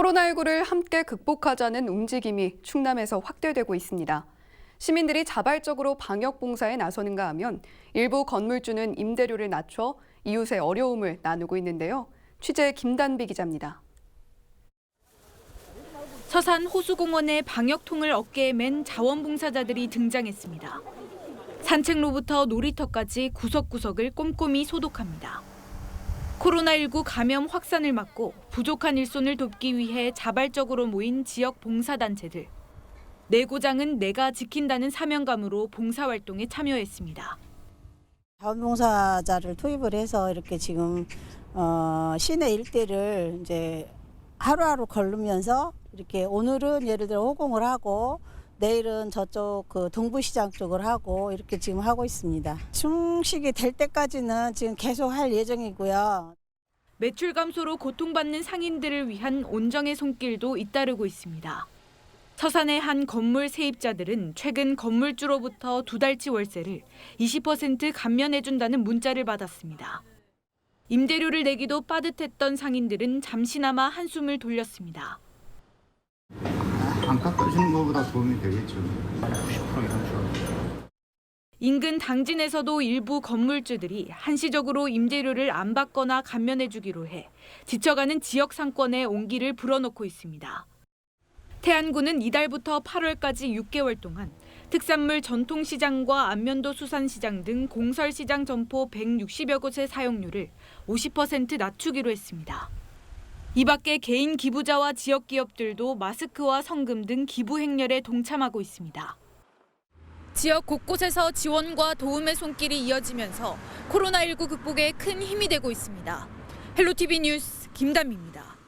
코로나19를 함께 극복하자는 움직임이 충남에서 확대되고 있습니다. 시민들이 자발적으로 방역 봉사에 나서는가 하면 일부 건물주는 임대료를 낮춰 이웃의 어려움을 나누고 있는데요. 취재 김단비 기자입니다. 서산 호수공원에 방역통을 어깨에 맨 자원봉사자들이 등장했습니다. 산책로부터 놀이터까지 구석구석을 꼼꼼히 소독합니다. 코로나19 감염 확산을 막고 부족한 일손을 돕기 위해 자발적으로 모인 지역 봉사단체들. 내고장은 내가 지킨다는 사명감으로 봉사활동에 참여했습니다. 자원봉사자를 투입을 해서 이렇게 지금 어, 시내 일대를 이제 하루하루 걸으면서 이렇게 오늘은 예를 들어 호공을 하고 내일은 저쪽 그 동부시장 쪽을 하고 이렇게 지금 하고 있습니다. 충식이 될 때까지는 지금 계속 할 예정이고요. 매출 감소로 고통받는 상인들을 위한 온정의 손길도 잇따르고 있습니다. 서산의 한 건물 세입자들은 최근 건물주로부터 두 달치 월세를 20% 감면해준다는 문자를 받았습니다. 임대료를 내기도 빠듯했던 상인들은 잠시나마 한숨을 돌렸습니다. 안 깎아주는 것보다 도움이 되겠죠. 90% 이상 줄 인근 당진에서도 일부 건물주들이 한시적으로 임대료를 안 받거나 감면해주기로 해 지쳐가는 지역 상권에 온기를 불어넣고 있습니다. 태안구는 이달부터 8월까지 6개월 동안 특산물 전통시장과 안면도 수산시장 등 공설시장 점포 160여 곳의 사용료를 50% 낮추기로 했습니다. 이 밖에 개인 기부자와 지역 기업들도 마스크와 성금 등 기부 행렬에 동참하고 있습니다. 지역 곳곳에서 지원과 도움의 손길이 이어지면서 코로나19 극복에 큰 힘이 되고 있습니다. 헬로티비 뉴스 김담입니다.